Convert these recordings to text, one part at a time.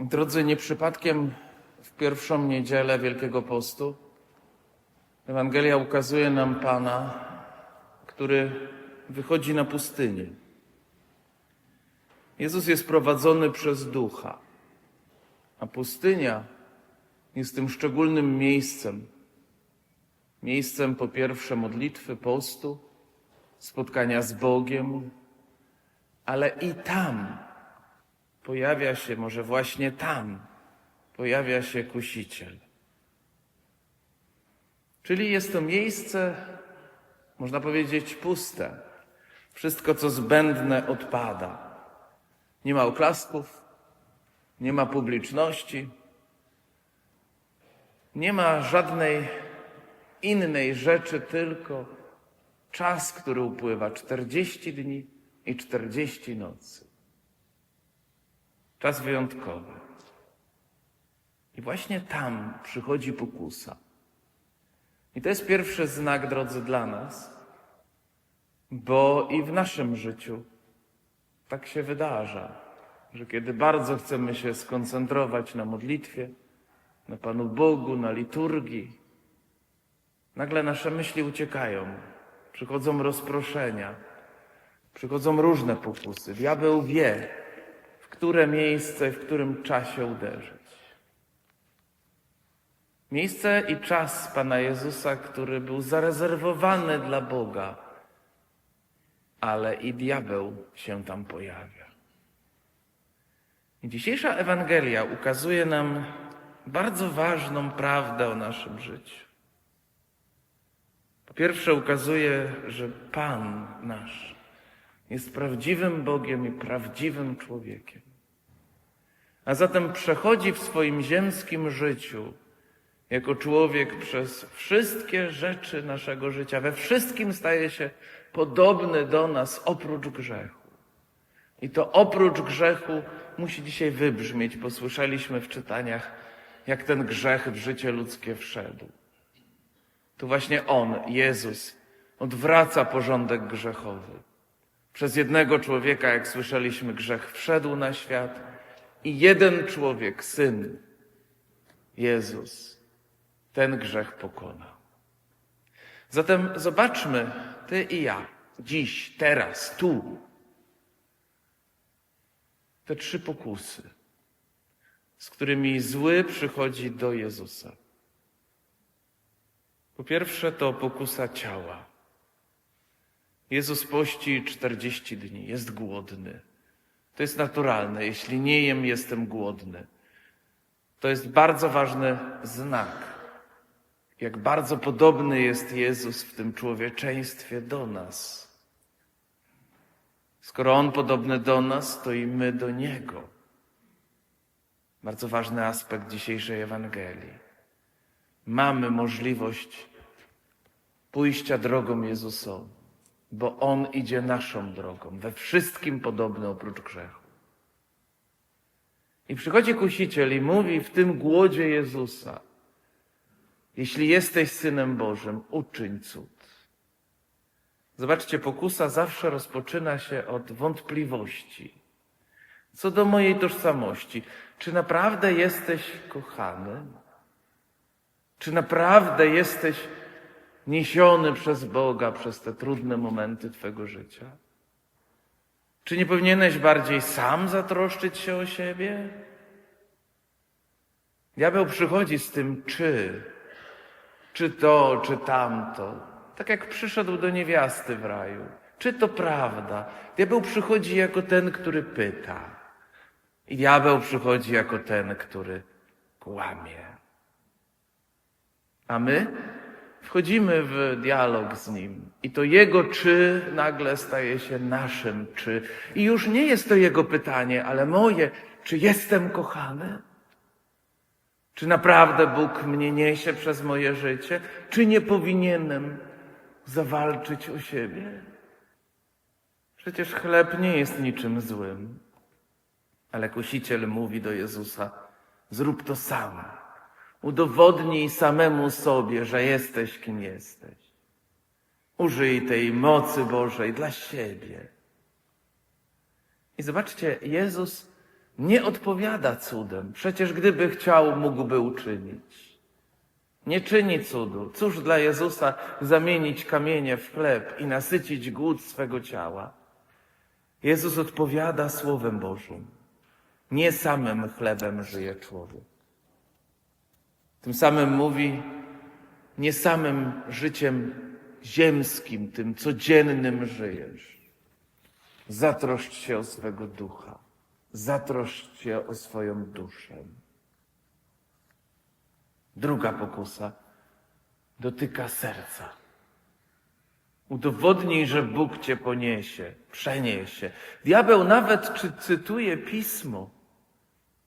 Drodzy, nie przypadkiem w pierwszą niedzielę Wielkiego Postu Ewangelia ukazuje nam Pana, który wychodzi na pustynię. Jezus jest prowadzony przez Ducha, a pustynia jest tym szczególnym miejscem. Miejscem po pierwsze modlitwy, postu, spotkania z Bogiem, ale i tam pojawia się, może właśnie tam, pojawia się kusiciel. Czyli jest to miejsce, można powiedzieć, puste. Wszystko, co zbędne, odpada. Nie ma oklasków, nie ma publiczności, nie ma żadnej innej rzeczy, tylko czas, który upływa 40 dni i 40 nocy. Czas wyjątkowy. I właśnie tam przychodzi pokusa. I to jest pierwszy znak, drodzy, dla nas, bo i w naszym życiu tak się wydarza, że kiedy bardzo chcemy się skoncentrować na modlitwie, na Panu Bogu, na liturgii, nagle nasze myśli uciekają, przychodzą rozproszenia, przychodzą różne pokusy. Diabeł wie, które miejsce, w którym czasie uderzyć. Miejsce i czas Pana Jezusa, który był zarezerwowany dla Boga, ale i diabeł się tam pojawia. Dzisiejsza Ewangelia ukazuje nam bardzo ważną prawdę o naszym życiu. Po pierwsze, ukazuje, że Pan nasz jest prawdziwym Bogiem i prawdziwym człowiekiem. A zatem przechodzi w swoim ziemskim życiu jako człowiek przez wszystkie rzeczy naszego życia. We wszystkim staje się podobny do nas oprócz grzechu. I to oprócz grzechu musi dzisiaj wybrzmieć. Posłyszeliśmy w czytaniach, jak ten grzech w życie ludzkie wszedł. Tu właśnie On, Jezus, odwraca porządek grzechowy. Przez jednego człowieka, jak słyszeliśmy, grzech wszedł na świat i jeden człowiek, syn, Jezus, ten grzech pokonał. Zatem zobaczmy, ty i ja, dziś, teraz, tu, te trzy pokusy, z którymi zły przychodzi do Jezusa. Po pierwsze, to pokusa ciała. Jezus pości 40 dni, jest głodny. To jest naturalne. Jeśli nie jem, jestem głodny. To jest bardzo ważny znak, jak bardzo podobny jest Jezus w tym człowieczeństwie do nas. Skoro On podobny do nas, to i my do Niego. Bardzo ważny aspekt dzisiejszej Ewangelii. Mamy możliwość pójścia drogą Jezusową, bo On idzie naszą drogą, we wszystkim podobny oprócz grzechu. I przychodzi kusiciel i mówi w tym głodzie Jezusa, jeśli jesteś Synem Bożym, uczyń cud. Zobaczcie, pokusa zawsze rozpoczyna się od wątpliwości co do mojej tożsamości. Czy naprawdę jesteś kochany? Czy naprawdę jesteś niesiony przez Boga przez te trudne momenty Twego życia? Czy nie powinieneś bardziej sam zatroszczyć się o siebie? Diabeł przychodzi z tym czy, czy to, czy tamto. Tak jak przyszedł do niewiasty w raju. Czy to prawda? Diabeł przychodzi jako ten, który pyta. I diabeł przychodzi jako ten, który kłamie. A my wchodzimy w dialog z nim. I to jego czy nagle staje się naszym czy. I już nie jest to jego pytanie, ale moje, czy jestem kochany? Czy naprawdę Bóg mnie niesie przez moje życie? Czy nie powinienem zawalczyć o siebie? Przecież chleb nie jest niczym złym. Ale kusiciel mówi do Jezusa: Zrób to sam. Udowodnij samemu sobie, że jesteś kim jesteś. Użyj tej mocy Bożej dla siebie. I zobaczcie, Jezus nie odpowiada cudem. Przecież gdyby chciał, mógłby uczynić. Nie czyni cudu. Cóż dla Jezusa zamienić kamienie w chleb i nasycić głód swego ciała? Jezus odpowiada Słowem Bożym. Nie samym chlebem żyje człowiek. Tym samym mówi, nie samym życiem ziemskim, tym codziennym żyjesz. Zatroszcz się o swego ducha. Zatroszcz się o swoją duszę. Druga pokusa dotyka serca. Udowodnij, że Bóg cię poniesie, przeniesie. Diabeł nawet czy cytuje pismo.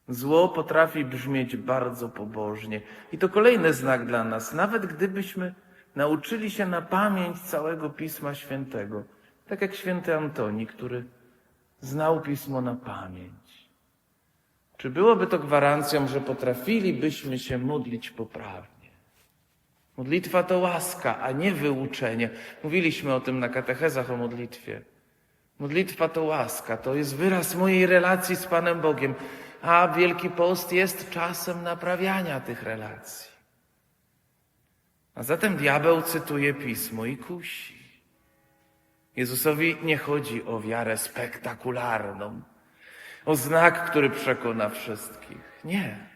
Zło potrafi brzmieć bardzo pobożnie. I to kolejny znak dla nas. Nawet gdybyśmy nauczyli się na pamięć całego Pisma Świętego, tak jak święty Antoni, który znał Pismo na pamięć. Czy byłoby to gwarancją, że potrafilibyśmy się modlić poprawnie? Modlitwa to łaska, a nie wyuczenie. Mówiliśmy o tym na katechezach o modlitwie. Modlitwa to łaska, to jest wyraz mojej relacji z Panem Bogiem, a Wielki Post jest czasem naprawiania tych relacji. A zatem diabeł cytuje pismo i kusi. Jezusowi nie chodzi o wiarę spektakularną, o znak, który przekona wszystkich. Nie.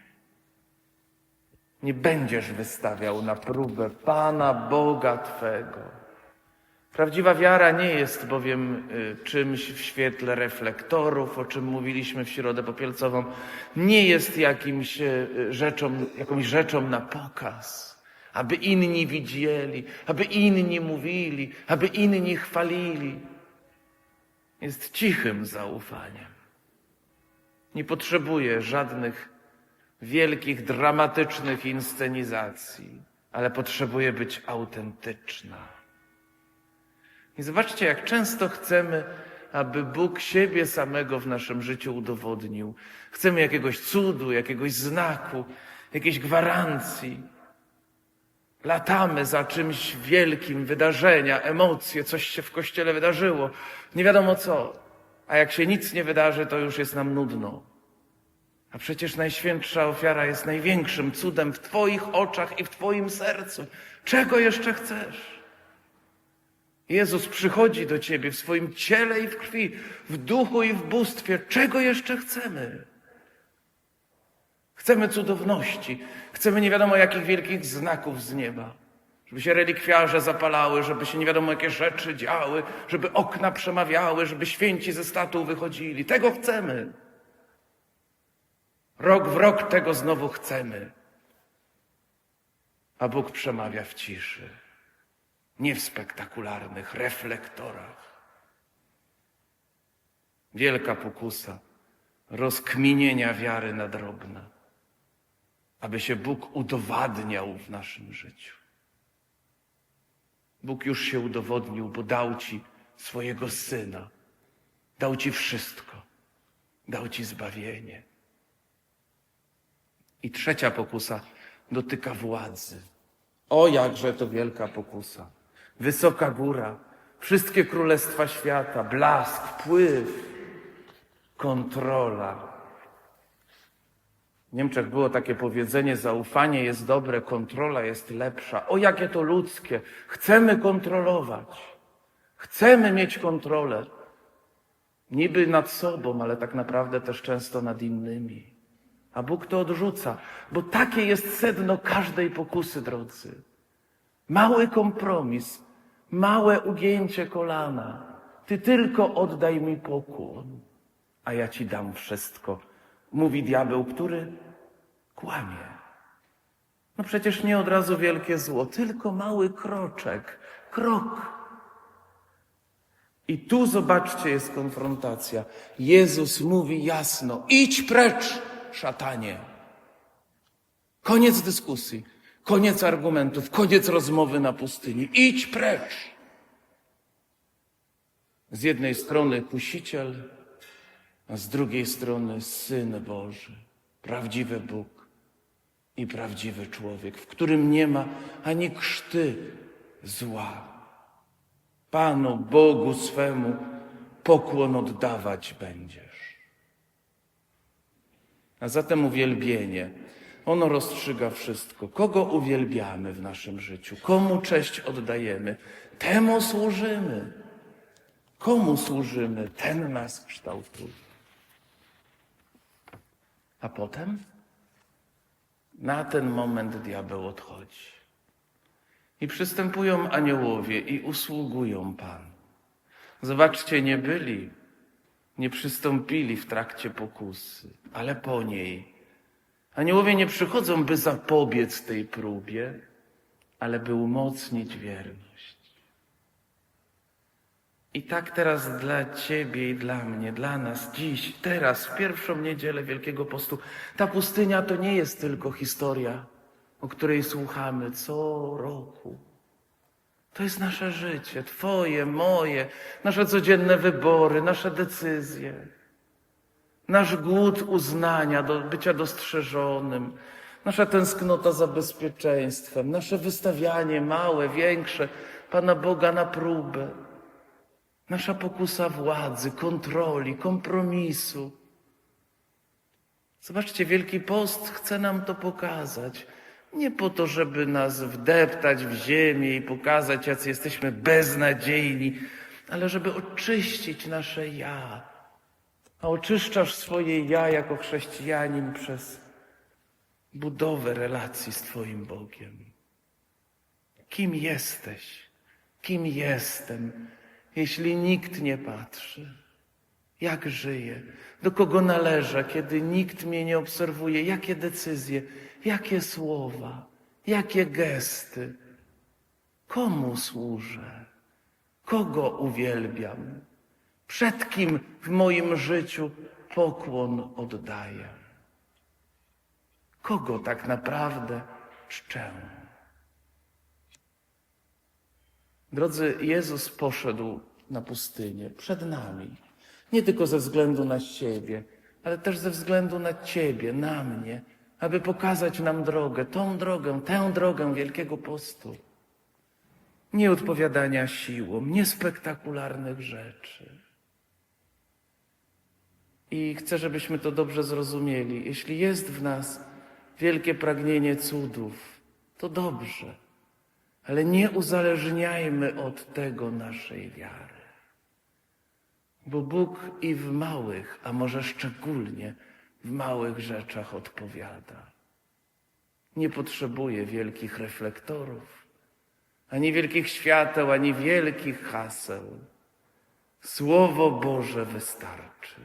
Nie będziesz wystawiał na próbę Pana Boga Twego. Prawdziwa wiara nie jest bowiem y, czymś w świetle reflektorów, o czym mówiliśmy w środę popielcową. Nie jest jakimś y, rzeczą, jakąś rzeczą na pokaz, aby inni widzieli, aby inni mówili, aby inni chwalili. Jest cichym zaufaniem. Nie potrzebuje żadnych wielkich, dramatycznych inscenizacji, ale potrzebuje być autentyczna. I zobaczcie, jak często chcemy, aby Bóg siebie samego w naszym życiu udowodnił. Chcemy jakiegoś cudu, jakiegoś znaku, jakiejś gwarancji. Latamy za czymś wielkim, wydarzenia, emocje, coś się w kościele wydarzyło, nie wiadomo co. A jak się nic nie wydarzy, to już jest nam nudno. A przecież Najświętsza ofiara jest największym cudem w Twoich oczach i w Twoim sercu. Czego jeszcze chcesz? Jezus przychodzi do Ciebie w swoim ciele i w krwi, w duchu i w bóstwie. Czego jeszcze chcemy? Chcemy cudowności. Chcemy nie wiadomo jakich wielkich znaków z nieba. Żeby się relikwiarze zapalały, żeby się nie wiadomo jakie rzeczy działy, żeby okna przemawiały, żeby święci ze statuł wychodzili. Tego chcemy. Rok w rok tego znowu chcemy. A Bóg przemawia w ciszy, nie w spektakularnych reflektorach. Wielka pokusa rozkminienia wiary na drobne, aby się Bóg udowadniał w naszym życiu. Bóg już się udowodnił, bo dał Ci swojego Syna. Dał Ci wszystko. Dał Ci zbawienie. I trzecia pokusa dotyka władzy. O, jakże to wielka pokusa. Wysoka góra, wszystkie królestwa świata, blask, wpływ, kontrola. W Niemczech było takie powiedzenie: zaufanie jest dobre, kontrola jest lepsza. O, jakie to ludzkie. Chcemy kontrolować. Chcemy mieć kontrolę. Niby nad sobą, ale tak naprawdę też często nad innymi. A Bóg to odrzuca, bo takie jest sedno każdej pokusy, drodzy. Mały kompromis, małe ugięcie kolana. Ty tylko oddaj mi pokłon, a ja ci dam wszystko. Mówi diabeł, który kłamie. No przecież nie od razu wielkie zło, tylko mały kroczek, krok. I tu zobaczcie, jest konfrontacja. Jezus mówi jasno: idź precz, szatanie. Koniec dyskusji, koniec argumentów, koniec rozmowy na pustyni. Idź precz. Z jednej strony kusiciel, a z drugiej strony Syn Boży, prawdziwy Bóg i prawdziwy człowiek, w którym nie ma ani krzty zła. Panu Bogu swemu pokłon oddawać będziesz. A zatem uwielbienie, ono rozstrzyga wszystko. Kogo uwielbiamy w naszym życiu? Komu cześć oddajemy? Temu służymy. Komu służymy? Ten nas kształtuje. A potem na ten moment diabeł odchodzi. I przystępują aniołowie i usługują Panu. Zobaczcie, nie byli, nie przystąpili w trakcie pokusy, ale po niej. Aniołowie nie przychodzą, by zapobiec tej próbie, ale by umocnić wierność. I tak teraz dla Ciebie i dla mnie, dla nas dziś, teraz, w pierwszą niedzielę Wielkiego Postu, ta pustynia to nie jest tylko historia, o której słuchamy co roku. To jest nasze życie, Twoje, moje, nasze codzienne wybory, nasze decyzje, nasz głód uznania, do bycia dostrzeżonym, nasza tęsknota za bezpieczeństwem, nasze wystawianie małe, większe Pana Boga na próbę, nasza pokusa władzy, kontroli, kompromisu. Zobaczcie, Wielki Post chce nam to pokazać. Nie po to, żeby nas wdeptać w ziemię i pokazać, jacy jesteśmy beznadziejni, ale żeby oczyścić nasze ja. A oczyszczasz swoje ja jako chrześcijanin przez budowę relacji z Twoim Bogiem. Kim jesteś? Kim jestem, jeśli nikt nie patrzy? Jak żyję? Do kogo należę, kiedy nikt mnie nie obserwuje? Jakie decyzje? Jakie słowa? Jakie gesty? Komu służę? Kogo uwielbiam? Przed kim w moim życiu pokłon oddaję? Kogo tak naprawdę czczę? Drodzy, Jezus poszedł na pustynię przed nami. Nie tylko ze względu na siebie, ale też ze względu na Ciebie, na mnie, aby pokazać nam drogę, tą drogę, tę drogę Wielkiego Postu. Nie odpowiadania siłą, nie spektakularnych rzeczy. I chcę, żebyśmy to dobrze zrozumieli. Jeśli jest w nas wielkie pragnienie cudów, to dobrze, ale nie uzależniajmy od tego naszej wiary. Bo Bóg i w małych, a może szczególnie w małych rzeczach odpowiada. Nie potrzebuje wielkich reflektorów, ani wielkich świateł, ani wielkich haseł. Słowo Boże wystarczy.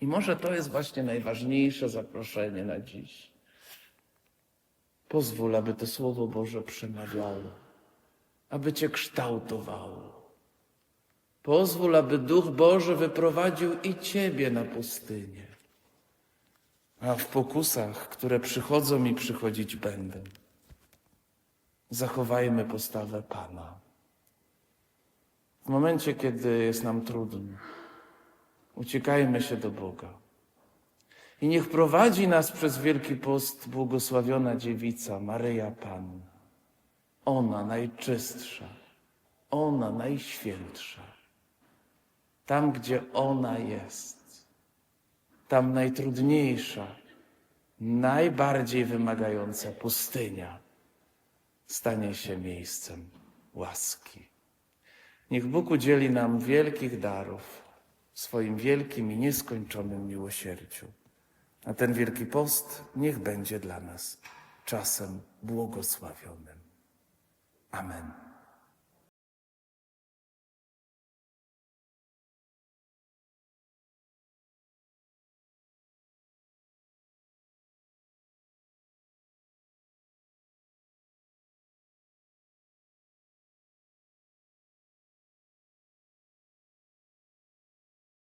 I może to jest właśnie najważniejsze zaproszenie na dziś. Pozwól, aby to Słowo Boże przemawiało, aby Cię kształtowało. Pozwól, aby Duch Boży wyprowadził i Ciebie na pustynię. A w pokusach, które przychodzą i przychodzić będą, zachowajmy postawę Pana. W momencie, kiedy jest nam trudno, uciekajmy się do Boga. I niech prowadzi nas przez Wielki Post błogosławiona dziewica Maryja Panna. Ona najczystsza, ona najświętsza. Tam, gdzie ona jest, tam najtrudniejsza, najbardziej wymagająca pustynia stanie się miejscem łaski. Niech Bóg udzieli nam wielkich darów w swoim wielkim i nieskończonym miłosierdziu. A ten Wielki Post niech będzie dla nas czasem błogosławionym. Amen.